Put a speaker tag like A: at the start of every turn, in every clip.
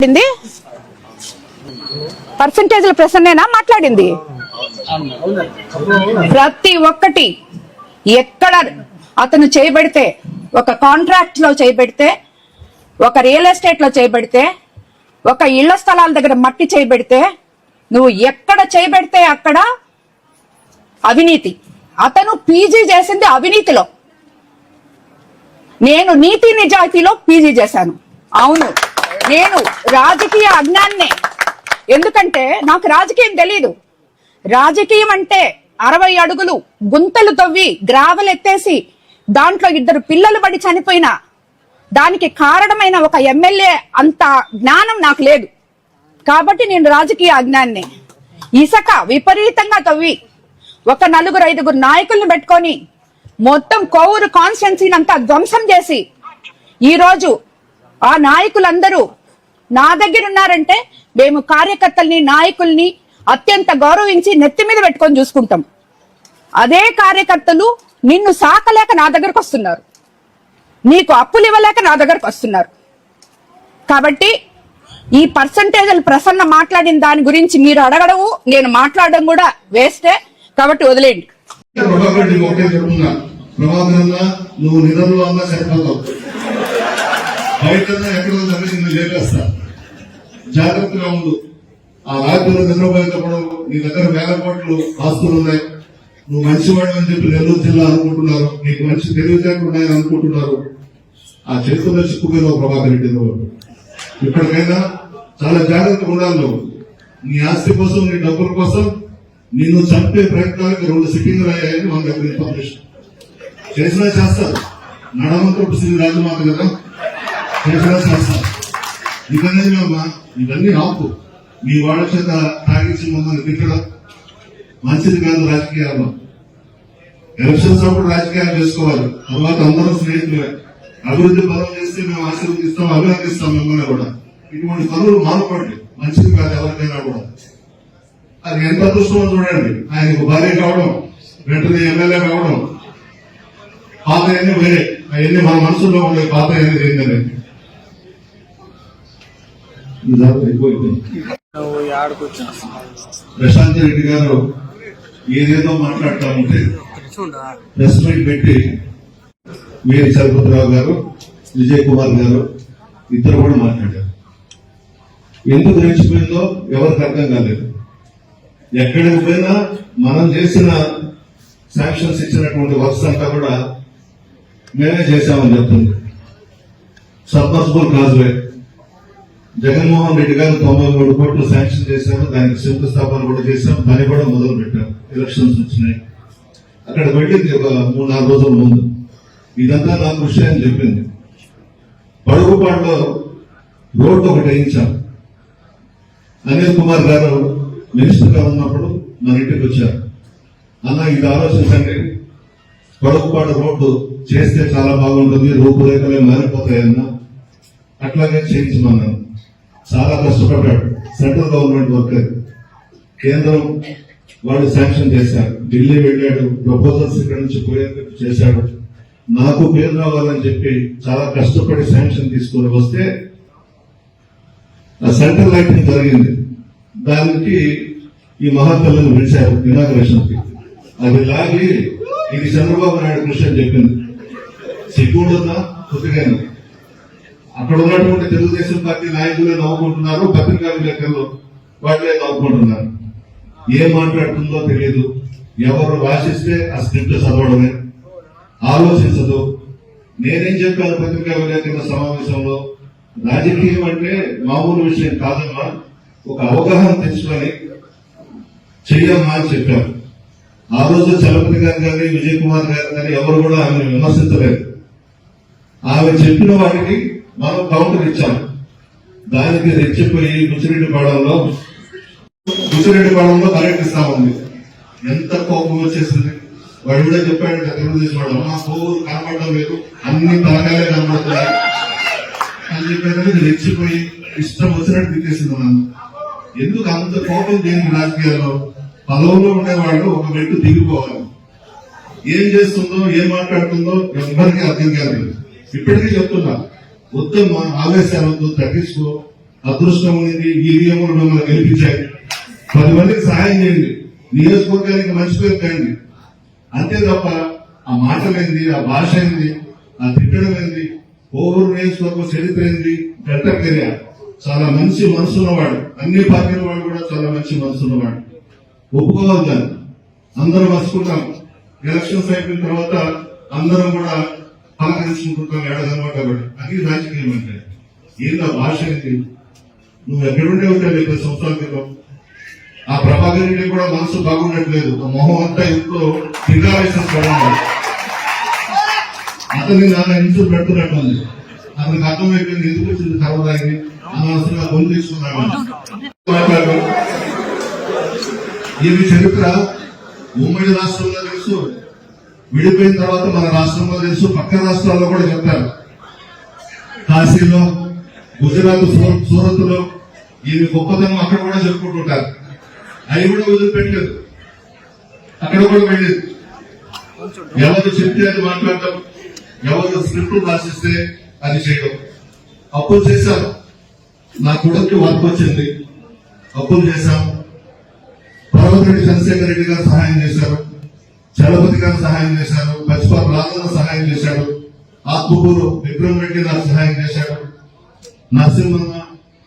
A: మాట్లాడింది? పర్సంటేజ్ల ప్రసన్నేనా? మాట్లాడింది. ప్రతి ఒక్కటి ఎక్కడ అతను చేయబడితే ఒక కాంట్రాక్ట్లో చేయబడితే ఒక రియల్ ఎస్టేట్లో చేయబడితే ఒక ఇళ్ళ స్థలాల దగ్గర మట్టి చేయబడితే నువ్వు ఎక్కడ చేయబడితే అక్కడ అవినీతి. అతను పీజీ చేసింది అవినీతిలో. నేను నీతి నిజాయితీలో పీజీ చేశాను. అవును. నేను రాజకీయ అజ్ఞాన్నే. ఎందుకంటే నాకు రాజకీయం తెలీదు. రాజకీయం అంటే అరవై అడుగులు గుంతలు తవ్వి గ్రావెల్ ఎత్తేసి దాంట్లో ఇద్దరు పిల్లలు పడి చనిపోయిన దానికి కారణమైన ఒక ఎమ్మెల్యే అంత జ్ఞానం నాకు లేదు. కాబట్టి నేను రాజకీయ అజ్ఞాన్ని. ఇసక విపరీతంగా తవ్వి ఒక నలుగురు ఐదుగురు నాయకులను పెట్టుకొని మొత్తం కోవూరు కాన్స్టిట్యున్సీని అంతా ధ్వంసం చేసి ఈ రోజు ఆ నాయకులందరూ నా దగ్గర ఉన్నారంటే మేము కార్యకర్తల్ని నాయకుల్ని అత్యంత గౌరవించి నెత్తి మీద పెట్టుకొని చూసుకుంటాం. అదే కార్యకర్తలు నిన్ను సాకలేక నా దగ్గరకు వస్తున్నారు. నీకు అప్పులు ఇవ్వలేక నా దగ్గరకు వస్తున్నారు. కాబట్టి ఈ పర్సంటేజ్లు ప్రసన్న మాట్లాడిన దాని గురించి మీరు అడగడవు నేను మాట్లాడడం కూడా వేస్టే. కాబట్టి వదిలేయండి.
B: నువ్వు నిధంలో అన్నా సరిపోతావు. బయట ఎక్కడ లేపేస్తా జాగ్రత్తగా ఉండు. ఆ రాత్రిలో నిద్రపోయేటప్పుడు నీ దగ్గర వేల కోట్లు ఆస్తులు ఉన్నాయి. నువ్వు మంచివాడు అని చెప్పి నెల్లూరు జిల్లా అనుకుంటున్నారు. నీకు మంచి తెలివితేటలు ఉన్నాయని అనుకుంటున్నారు. ఆ చేతుల్లో చిక్కుపోయిన ప్రభాకర్ రెడ్డి నువ్వు ఇప్పటికైనా చాలా జాగ్రత్తగా ఉండాలి నువ్వు. నీ ఆస్తి కోసం నీ డబ్బుల కోసం నిన్ను చంపే ప్రయత్నాలకు రెండు సిట్టింగ్ అయ్యాయని మన దగ్గర ఇన్ఫర్మేషన్. చేసినా చేస్తారు. నడమంత్రపు శ్రీ రాజమాత కదా. చేసినా చేస్తారు. ఇవన్నీ అమ్మా ఇవన్నీ ఆపు మీ వాళ్ళ చేత తాగించి మమ్మల్ని తిట్టడం మంచిది కాదు రాజకీయాల్లో ఎలక్షన్స్ అప్పుడు రాజకీయాలు చేసుకోవాలి. తర్వాత అందరూ స్నేహితులే. అభివృద్ధి బలం చేస్తే మేము ఆశీర్వదిస్తాం అభినందిస్తాం మిమ్మల్ని కూడా. ఇటువంటి పనులు మానపండి మంచిది కాదు ఎవరికైనా కూడా. అది ఎంత అదృష్టమో చూడండి. ఆయనకు భార్య కావడం వెంటనే ఎమ్మెల్యే కావడం పాత అన్ని వేరే. అవన్నీ మన మనసులో ఉండే పాత అనేది
C: ఏంటనేది.
B: ప్రశాంత్ రెడ్డి గారు ఏదేదో మాట్లాడుతూ ఉంటే ప్రెస్ మీట్ పెట్టి మీరు చలపతిరావు గారు విజయ్ కుమార్ గారు ఇద్దరు కూడా మాట్లాడారు. ఎందుకు రెచ్చిపోయిందో ఎవరికి అర్థం కాలేదు. ఎక్కడికి పోయినా మనం చేసిన శాంక్షన్స్ ఇచ్చినటువంటి వర్క్స్ అంతా కూడా మేమే చేశామని చెప్తుంది. సబ్మర్సిబుల్ కాజ్వే జగన్మోహన్ రెడ్డి గారు తొంభై మూడు కోట్లు శాంక్షన్ చేశారు. దానికి శంకుస్థాపన కూడా చేశాం. పని కూడా మొదలు పెట్టాం ఎలక్షన్స్ వచ్చినాయి. అక్కడ వెళ్ళింది ఒక మూడు నాలుగు రోజుల ముందు ఇదంతా నా కృషి అని చెప్పింది పడుగుపాడులో రోడ్డు ఒకటి వేయించాం. అనిల్ కుమార్ గారు మినిస్టర్గా ఉన్నప్పుడు మన ఇంటికి వచ్చారు. అన్న ఇది ఆలోచించండి. పడుగుపాడు రోడ్డు చేస్తే చాలా బాగుంటుంది. రూపురేఖలే మారిపోతాయన్న. అట్లాగే చేయించమన్నాను చాలా కష్టపడ్డాడు. సెంట్రల్ గవర్నమెంట్ వర్కర్ కేంద్రం వాళ్ళు శాంక్షన్ చేశారు. ఢిల్లీ వెళ్ళాడు. ప్రపోజల్స్ ఇక్కడ నుంచి పోయేందుకు చేశాడు. నాకు పేరు రావాలని చెప్పి చాలా కష్టపడి శాంక్షన్ తీసుకొని వస్తే ఆ సెంట్రల్ లైటింగ్ జరిగింది. దానికి ఈ మహాతల్లిని పిలిచారు ఇనాగ్రేషన్కి. అది లాగి ఇది చంద్రబాబు నాయుడు కృషి అని చెప్పింది. సిగ్గుండున్నా కొద్దిగా అక్కడ ఉన్నటువంటి తెలుగుదేశం పార్టీ నాయకులే నవ్వుకుంటున్నారు పత్రికా విలేకరులు వాళ్ళే నవ్వుకుంటున్నారు. ఏం మాట్లాడుతుందో తెలియదు ఎవరు భాషిస్తే ఆ స్క్రిప్ట్ చదవడమే. ఆలోచించదు. నేనేం చెప్పాను పత్రికా విలేకరుల సమావేశంలో? రాజకీయం అంటే మామూలు విషయం కాదమ్మా. ఒక అవగాహన తెచ్చుకొని చెయ్యమ్మా అని చెప్పాను. ఆ రోజు చలపతి గారు కానీ విజయ్ కుమార్ గారు కానీ ఎవరు కూడా ఆమెను విమర్శించలేదు. ఆమె చెప్పిన వాటికి మనం కౌంటర్ ఇచ్చాం దానికి రెచ్చిపోయి ముసిరెడ్డిపాడంలో ముసిరెడ్డిపాడంలో ముసిరెడ్డి పాడంలో పర్యటిస్తా ఉంది ఎంత కోపం వచ్చేసింది. వాడు కూడా చెప్పాడు తెలుగుదేశం వాళ్ళు మా కోరు కనపడడం లేదు. అన్ని తలకాయలే కనబడుతున్నాయి. అని చెప్పారు రెచ్చిపోయి ఇష్టం వచ్చినట్టు తిట్టేసింది మనం ఎందుకు అంత కోపం దేనికి రాజకీయాల్లో? పదవుల్లో ఉండేవాళ్ళు ఒక మెట్టు దిగిపోవాలి. ఏం చేస్తుందో ఏం మాట్లాడుతుందో ఎవరికి అర్థం కాలేదు. ఇప్పటికీ చెప్తున్నా ఉత్తమ ఆవేశాలతో తగ్గించుకో అదృష్టం ఉంది ఈవీఎంలు మిమ్మల్ని గెలిపించాయి. పది మందికి సహాయం చేయండి. నియోజకవర్గానికి మంచి పేరు కండి అంతే తప్ప ఆ మాటలేంది ఆ భాష ఏంది ఆ తిట్టడం ఏంది ఓవర్ నియోజకవర్గం చరిత్ర ఏంది గట్టకెరియా చాలా మంచి మనసు ఉన్నవాడు అన్ని పార్టీల వాడు కూడా చాలా మంచి మనసు ఉన్నవాడు ఒప్పుకోవాలి దాన్ని. అందరం మర్చుకుంటాం ఎలక్షన్స్ అయిపోయిన తర్వాత అందరం కూడా పలకరించుకుంటాం ఏడదన్నమాట అది రాజకీయం అంటే ఏంది భాష ఏంటి? నువ్వు ఎక్కడుండే ఉంటావు పది సంవత్సరాల క్రితం ఆ ప్రభాకర్ రెడ్డి కూడా మనసు బాగుండట్లేదు. ఆ మొహం అంతా ఇంట్లో దిగావేసిన పడున్నాడు అతన్ని నాన్న ఇంట్లో పెడుతున్నట్టు ఉంది. అతనికి అర్థమైపోయింది ఎందుకు వచ్చింది కలవదాన్ని అనవసరంగా గొంతు తీసుకున్నాడు. మాట్లాడు. ఇది చరిత్ర ఉమ్మడి రాష్ట్రంలో తెలుసు. విడిపోయిన తర్వాత మన రాష్ట్రంలో తెలుసు పక్క రాష్ట్రాల్లో కూడా చెప్తారు కాశీలో గుజరాత్ సూరత్లో ఇది గొప్పతనం అక్కడ కూడా చెప్పుకుంటుంటారు. అవి కూడా వదిలిపెట్టలేదు. అక్కడ కూడా వెళ్ళేది ఎవరు చెప్తే అది మాట్లాడటం ఎవరు స్క్రిప్ట్ రాసిస్తే అది చేయడం అప్పులు చేశారు. నా కొడుకు వర్క్ వచ్చింది. అప్పులు చేశాం పర్వతరెడ్డి చంద్రశేఖర్ రెడ్డి గారు సహాయం చేశారు. చలపతి గారు సహాయం చేశారు పచ్చిపాపు రాజన్న సహాయం చేశాడు ఆత్మకూరు విక్రమ్ రెడ్డి నాకు సహాయం చేశాడు నరసింహన్న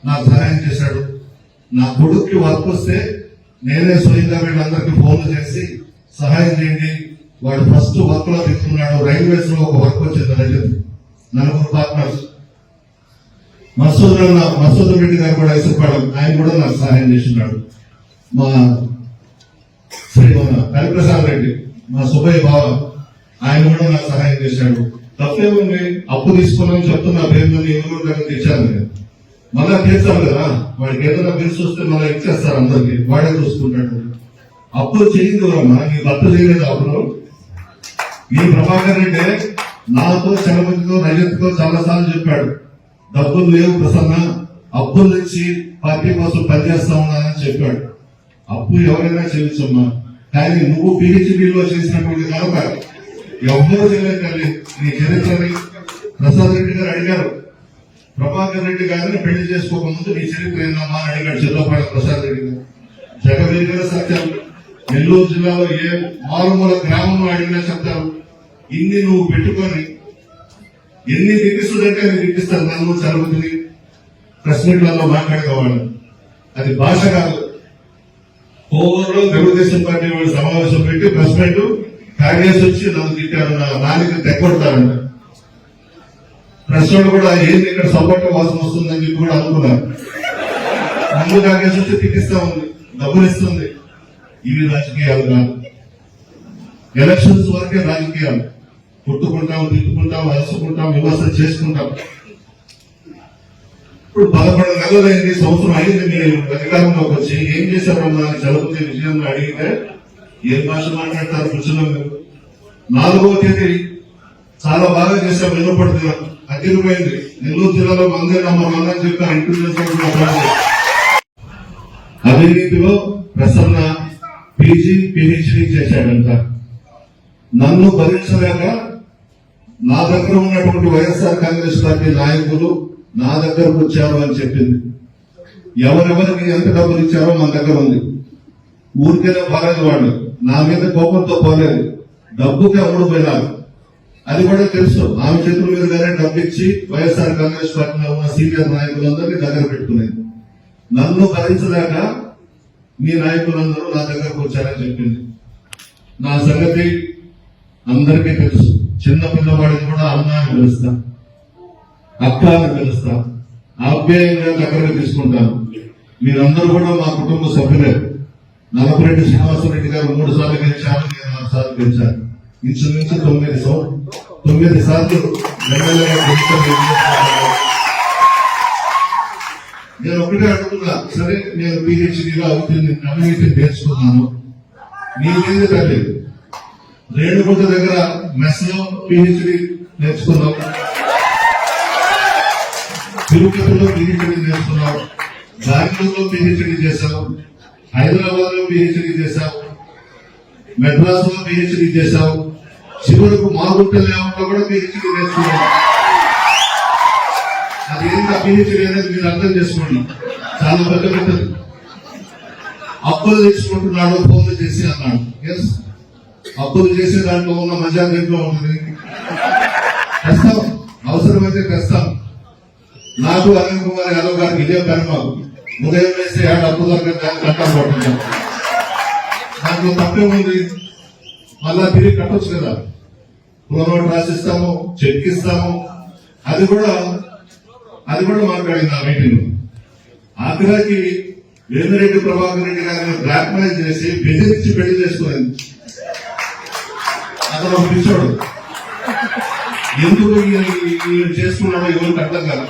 B: నాకు సహాయం చేశాడు. నా కొడుక్కి వర్క్ వస్తే నేనే స్వయంగా వీళ్ళందరికీ ఫోన్లు చేసి సహాయం చేయండి. వాడు ఫస్ట్ వర్క్లో తీసుకున్నాడు రైల్వేస్లో ఒక వర్క్ వచ్చింది రజత్ నలుగురు పార్ట్నర్స్. మసూద్ మసూద్ రెడ్డి గారు కూడా ఇసుకుపడం ఆయన కూడా నాకు సహాయం చేసినాడు మా శ్రీ మన హరిప్రసాద్ రెడ్డి. మా సుబ్బయ్య బావ ఆయన కూడా నాకు సహాయం చేశాడు. తప్పేముంది అప్పు తీసుకున్నాను చెప్తున్నా పేరుని ఎవరు దగ్గర తెచ్చాను నేను. మళ్ళా తీర్చాలి కదా వాడికి ఏదైనా బిల్స్ వస్తే మళ్ళీ ఇచ్చేస్తారు అందరికి వాడే చూసుకుంటాడు. అప్పు చేయింది ఎవరమ్మా నీ భర్త చేయలేదు అప్పులో. ఈ ప్రభాకర్ రెడ్డి నాతో చలపతితో రజత్తో చాలా సార్లు చెప్పాడు. డబ్బులు లేవు ప్రసన్న అప్పుల నుంచి పార్టీ కోసం పనిచేస్తా ఉన్నానని చెప్పాడు. అప్పు ఎవరైనా చేయొచ్చమ్మా కానీ నువ్వు పిహెచ్డిలో చేసినటువంటి కనుక ఎవ్వరూ చేయలేదు నీ చరిత్రని ప్రసాద్ రెడ్డి గారు అడిగారు. ప్రభాకర్ రెడ్డి గారిని పెళ్ళి చేసుకోకముందు నీ చరిత్ర ఏందమ్మా అని అడిగాడు చిల్లపాడ ప్రసాద్ రెడ్డి గారు. జగవీర సత్యాలు నెల్లూరు జిల్లాలో ఏ మారుమూల గ్రామంలో అడిగినా చెప్తారు. ఇన్ని నువ్వు పెట్టుకొని ఎన్ని దిగిస్తుందంటే అది దిగిస్తారు నన్ను చదువుతుంది ప్రెస్ మీట్లలో మాట్లాడుకోవాలి అది భాష కాదు. కోవూరులో తెలుగుదేశం పార్టీ వాళ్ళు సమావేశం పెట్టి ప్రెస్ మీట్ కాంగ్రెస్ వచ్చి నన్ను తిట్టారు నా నాలుగు తెక్కొడతారంట. ప్రెస్ వాళ్ళు కూడా ఏంది ఇక్కడ సపోర్ట్ వాసన వస్తుందని చెప్పి కూడా అనుకున్నారు. ముందు కాంగ్రెస్ వచ్చి తిట్టిస్తా ఉంది డబ్బులు ఇస్తుంది. ఇవి రాజకీయాలు కాదు. ఎలక్షన్స్ వరకే రాజకీయాలు. కొట్టుకుంటాం తిట్టుకుంటాం అలసుకుంటాం విమర్శ చేసుకుంటాం. ఇప్పుడు పదకొండు నెలలు సంవత్సరం అయింది మీరు అధికారంలోకి వచ్చి. ఏం చేశారమ్మా అని చలపతి విజయంలో అడిగితే ఏం భాష మాట్లాడతారు కూర్చున్నాం మీరు నాలుగవ తేదీ చాలా బాగా చేశాం వినపడుతున్నాం అదిరిపోయింది. నెల్లూరు జిల్లాలో మందే నమ్మకం అని చెప్పి అదే అవినీతిలో ప్రసన్న పీజీ పిహెచ్డి చేశాడంట. నన్ను భరించలేక నా దగ్గర ఉన్నటువంటి వైఎస్ఆర్ కాంగ్రెస్ పార్టీ నాయకులు నా దగ్గరకు వచ్చారు అని చెప్పింది. ఎవరెవరికి ఎంత డబ్బులు ఇచ్చారో మన దగ్గర ఉంది. ఊరికేనే బాగాలేదు వాళ్ళు. నా మీద కోపంతో పోలేదు. డబ్బుకి అమ్ముడు పోయినారు అది కూడా తెలుసు. ఆమె చేతుల మీదుగానే డబ్బు ఇచ్చి వైఎస్ఆర్ కాంగ్రెస్ పార్టీలో ఉన్న సీనియర్ నాయకులందరినీ దగ్గర పెట్టుకునేది. నన్ను భరించలేక మీ నాయకులందరూ నా దగ్గరకు వచ్చారని చెప్పింది. నా సంగతి అందరికీ తెలుసు. చిన్న పిల్లవాడిని కూడా అన్న అని అక్క అని పిలుస్తా ఆప్యాయంగా దగ్గరకు తీసుకుంటాను మీరందరూ కూడా మా కుటుంబ సభ్యులే. నలభరెడ్డి శ్రీనివాసరెడ్డి గారు మూడు సార్లు గెలిచారు నేను నాలుగు సార్లు గెలిచాను. ఇంచుమించు తొమ్మిది సో తొమ్మిది సార్లు నేను ఒకటే అడుగుతున్నా సరే నేను పిహెచ్డీలో అవుతుంది అన్నిటి నేర్చుకున్నాను నీకేంది తల్లి రేణుగుంట దగ్గర మెస్లో పిహెచ్డి నేర్చుకున్నావు తిరుపతిలో పిహెచ్డి చేస్తున్నాం. బెంగళూరులో పిహెచ్డి చేశావు హైదరాబాద్లో పిహెచ్డి చేశాం. మెడ్రాస్లో పిహెచ్డి చేశావు చివరకు మాగుంట లేఅవుట్ కూడా పిహెచ్డి చేస్తున్నాం. అది ఏంటి పిహెచ్డి అనేది మీరు అర్థం చేసుకోండి. చాలా పెద్ద పెద్దది అప్పులు తెచ్చుకుంటున్నాడు ఫోన్లు చేసి అన్నాడు. ఎస్ అప్పులు చేసే దాంట్లో ఉన్న మజా దేంట్లో ఉంటుంది తెస్తాం అవసరమైతే తెస్తాం నాకు అనిల్ కుమార్ యాదవ్ గారికి ఇదే పని ఉదయం వేస్తే ఏడు అప్పు దగ్గర కట్టాలి పడుతుంటాం దాంట్లో మళ్ళా తిరిగి కట్టొచ్చు కదా. నోట్ రాసిస్తాము చెక్ ఇస్తాము. అది కూడా అది కూడా మాట్లాడింది ఆ మీటింగ్. ఆఖరాకి వేమిరెడ్డి ప్రభాకర్ రెడ్డి గారిని బ్లాక్ మెయిల్ చేసి బెదిరించి పెళ్ళి చేసుకునేది అతను ఒక ఎందుకు చేసుకున్నాడో ఎవరికి అర్థం కాదు.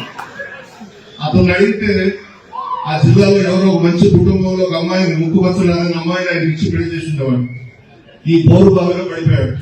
B: అతను అడిగితే ఆ జిల్లాలో ఎవరో ఒక మంచి కుటుంబంలో ఒక అమ్మాయిని ముక్కు వచ్చలని అమ్మాయిని ఆయన ఇచ్చి పెళ్ళి చేసి ఉండేవాడు ఈ పౌరు బాగా పడిపోయాడు.